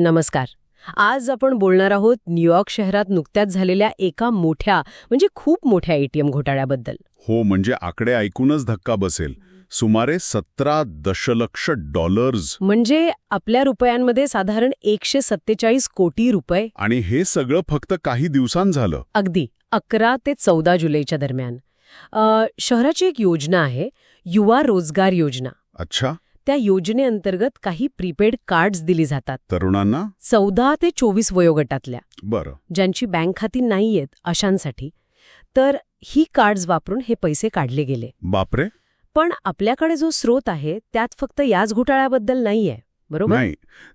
नमस्कार. आज आपण बोलणार आहोत न्यूयॉर्क शहरात नुकत्याच झालेल्या एका मोठ्या म्हणजे खूप मोठ्या एटीएम घोटाळ्याबद्दल. हो म्हणजे आकडे ऐकूनच धक्का बसेल. सुमारे सतरा दशलक्ष डॉलर्स. म्हणजे आपल्या रुपयांमध्ये साधारण एकशे सत्तेचाळीस कोटी रुपये. आणि हे सगळं फक्त काही दिवसांत झालं. अगदी अकरा ते चौदा जुलैच्या दरम्यान. अ, शहराची एक योजना आहे युवा रोजगार योजना. अच्छा. त्या योजनेअंतर्गत काही प्रीपेड कार्ड्स दिली जातात. तरुणांना? चौदा ते चोवीस वयोगटातल्या. बरं. ज्यांची बँक खाती नाहीयेत अशांसाठी. तर ही कार्ड्स वापरून हे पैसे काढले गेले. बापरे. पण आपल्याकडे जो स्रोत आहे त्यात फक्त याच घोटाळ्याबद्दल नाहीये. बरोबर? नाही.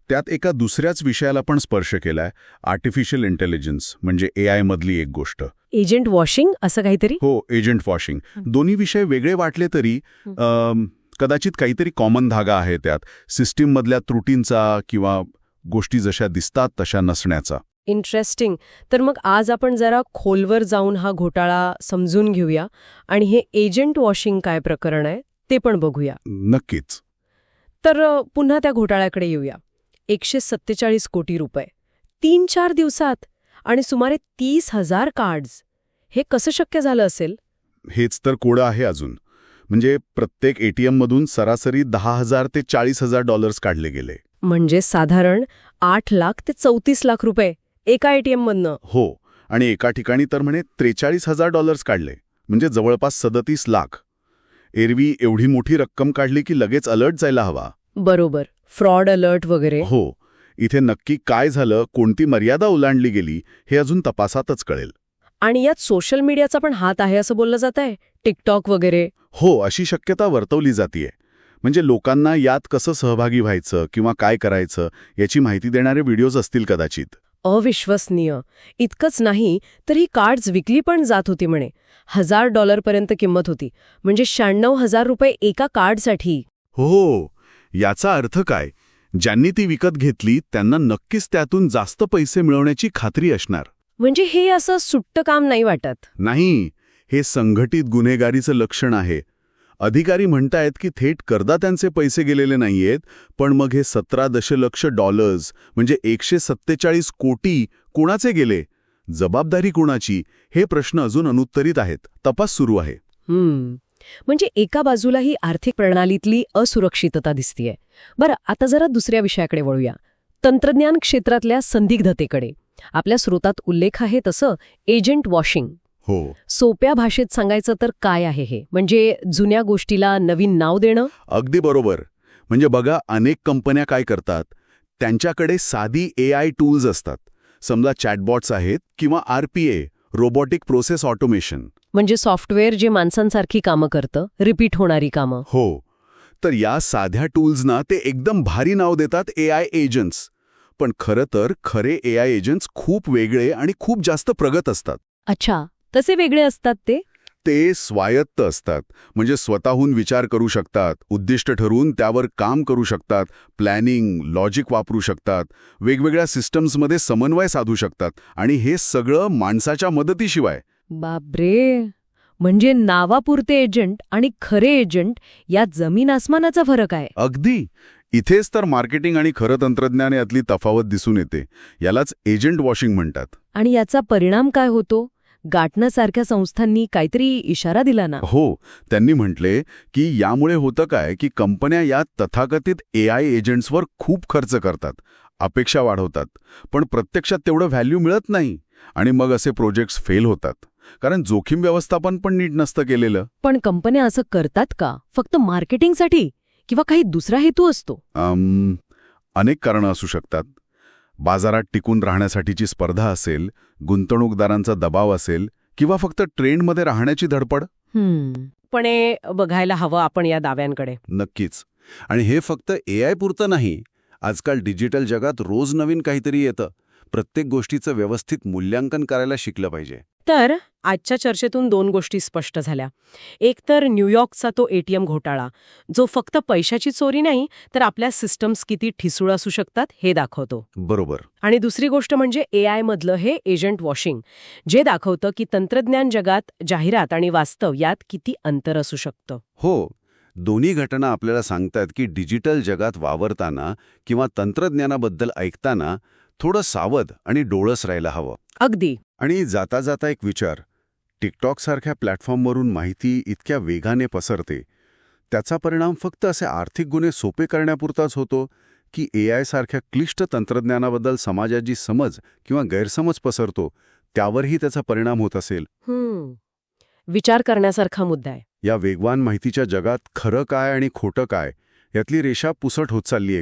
त्यात एका दुसऱ्याच विषयाला पण स्पर्श केलाय. आर्टिफिशियल इंटेलिजन्स म्हणजे ए आय मधली एक गोष्ट. एजंट वॉशिंग असं काहीतरी? हो एजंट वॉशिंग दोन्ही विषय वेगळे वाटले तरी अम, कदाचित काहीतरी कॉमन धागा आहे त्यात. सिस्टीममधल्या त्रुटींचा किंवा गोष्टी जशा दिसतात तशा नसण्याचा. इंटरेस्टिंग तर मग आज आपण जरा खोलवर जाऊन हा घोटाळा समजून घेऊया. आणि हे एजंट वॉशिंग काय प्रकरण आहे ते पण बघूया. नक्कीच. तर पुन्हा त्या घोटाळ्याकडे येऊया. एकशे सत्तेचाळीस कोटी रुपये. तीन चार दिवसात आणि सुमारे तीस हजार कार्ड्स हे कसं शक्य झालं असेल? हेच तर कोडं आहे अजून. म्हणजे प्रत्येक एटीएम मधून सरासरी दहा हजार ते चाळीस हजार डॉलर्स काढले गेले. म्हणजे साधारण आठ लाख ते चौतीस लाख रुपये एका एटीएम मधनं. हो आणि एका ठिकाणी तर म्हणे त्रेचाळीस हजार डॉलर्स काढले म्हणजे जवळपास सदतीस लाख. एरवी एवढी मोठी रक्कम काढली की लगेच अलर्ट जायला हवा. बरोबर फ्रॉड अलर्ट वगैरे. हो इथे नक्की काय झालं कोणती मर्यादा ओलांडली गेली हे अजून तपासातच कळेल. आणि यात सोशल मीडियाचा पण हात आहे असं बोललं जात आहे. टिकटॉक वगैरे. हो अशी शक्यता वर्तवली जातीये. म्हणजे लोकांना यात कसं सहभागी व्हायचं किंवा काय करायचं याची माहिती देणारे व्हिडिओज असतील कदाचित. अविश्वसनीय. इतकंच नाही तर ही कार्ड्स विकली पण जात होती म्हणे. हजार डॉलरपर्यंत किंमत होती. म्हणजे शहाण्णव हजार रुपये एका कार्डसाठी. हो. याचा अर्थ काय? ज्यांनी ती विकत घेतली त्यांना नक्कीच त्यातून जास्त पैसे मिळवण्याची खात्री असणार. म्हणजे हे असं सुट्ट काम नाही वाटत. नाही हे संघटित गुन्हेगारीचं लक्षण आहे. अधिकारी म्हणतायत की थेट करदात्यांचे पैसे गेलेले नाहीयेत पण मग हे सतरा दशलक्ष डॉलर्स म्हणजे एकशे सत्तेचाळीस कोटी कोणाचे गेले? जबाबदारी कोणाची? हे प्रश्न अजून अनुत्तरित आहेत. तपास सुरू आहे. म्हणजे एका बाजूला ही आर्थिक प्रणालीतली असुरक्षितता दिसतीये. बरं आता जरा दुसऱ्या विषयाकडे वळूया. तंत्रज्ञान क्षेत्रातल्या संदिग्धतेकडे. आपल्या स्रोतात उल्लेख आहे तसं एजंट वॉशिंग. हो. सोप्या भाषेत सांगायचं तर काय आहे हे? म्हणजे जुन्या गोष्टीला नवीन नाव देणं? अगदी बरोबर. म्हणजे बघा अनेक कंपन्या काय करतात? त्यांच्याकडे साधी ए आय टूल्स असतात. समजा चॅटबॉट्स आहेत किंवा R P A robotic process automation. म्हणजे सॉफ्टवेअर जे माणसांसारखी कामं करतं रिपीट होणारी कामं. हो. तर या साध्या टूल्सना ते एकदम भारी नाव देतात ए आय एजंट्स. पण खरं तर खरे ए आय एजंट्स खूप वेगळे आणि खूप जास्त प्रगत असतात. अच्छा तसे वेगळे असतात ते? ते स्वायत्त असतात म्हणजे स्वतःहून विचार करू शकतात उद्दिष्ट ठरवून त्यावर काम करू शकतात प्लॅनिंग लॉजिक वापरू शकतात वेगवेगळ्या सिस्टम्समध्ये समन्वय साधू शकतात आणि हे सगळं माणसाच्या मदतीशिवाय. बापरे! म्हणजे नावापुरते एजंट आणि खरे एजंट यात जमीन आसमानाचा फरक आहे. अगदी! इथेच तर मार्केटिंग आणि खरं तंत्रज्ञान यातली तफावत दिसून येते. यालाच एजंट वॉशिंग म्हणतात. आणि याचा परिणाम काय होतो? गाठण्यासारख्या संस्थांनी काहीतरी इशारा दिला ना? हो त्यांनी म्हटले की यामुळे होतं काय की कंपन्या या तथाकथित ए आय एजंट्सवर खूप खर्च करतात अपेक्षा वाढवतात पण प्रत्यक्षात तेवढं व्हॅल्यू मिळत नाही आणि मग असे प्रोजेक्ट्स फेल होतात. कारण जोखीम व्यवस्थापन पण नीट नसतं केलेलं. पण कंपन्या असं करतात का? फक्त मार्केटिंगसाठी? किंवा काही दुसरा हेतू असतो? अनेक कारणं असू शकतात. बाजारात टिकून राहण्यासाठीची स्पर्धा असेल गुंतवणूकदारांचा दबाव असेल किंवा फक्त ट्रेंडमध्ये राहण्याची धडपड? पण हे बघायला हवं आपण या दाव्यांकडे. नक्कीच. आणि हे फक्त ए आय पुरतं नाही. आजकाल डिजिटल जगात रोज नवीन काहीतरी येतं. प्रत्येक गोष्टीचं व्यवस्थित मूल्यांकन करायला शिकलं पाहिजे. तर आजच्या चर्चेतून दोन गोष्टी स्पष्ट झाल्या. एक तर न्यूयॉर्कचा तो एटीएम घोटाळा जो फक्त पैशाची चोरी नाही तर आपल्या सिस्टम्स किती ठिसूळ असू शकतात हे दाखवतो. बरोबर. आणि दुसरी गोष्ट म्हणजे ए आय मधलं हे एजंट वॉशिंग जे दाखवतं की तंत्रज्ञान जगात जाहिरात आणि वास्तव यात किती अंतर असू शकतं. हो दोन्ही घटना आपल्याला सांगतात की डिजिटल जगात वावरताना किंवा तंत्रज्ञानाबद्दल ऐकताना थोडं सावध आणि डोळस राहायला हवं. अगदी. आणि जाता जाता एक विचार. टिकटॉकसारख्या प्लॅटफॉर्मवरून माहिती इतक्या वेगाने पसरते. त्याचा परिणाम फक्त असे आर्थिक गुन्हे सोपे करण्यापुरताच होतो की ए आय सारख्या क्लिष्ट तंत्रज्ञानाबद्दल समाजाची समज किंवा गैरसमज पसरतो त्यावरही त्याचा परिणाम होत असेल. विचार करण्यासारखा मुद्दा आहे. या वेगवान माहितीच्या जगात खरं काय आणि खोटं काय यातली रेषा पुसट होत चालली आहे का?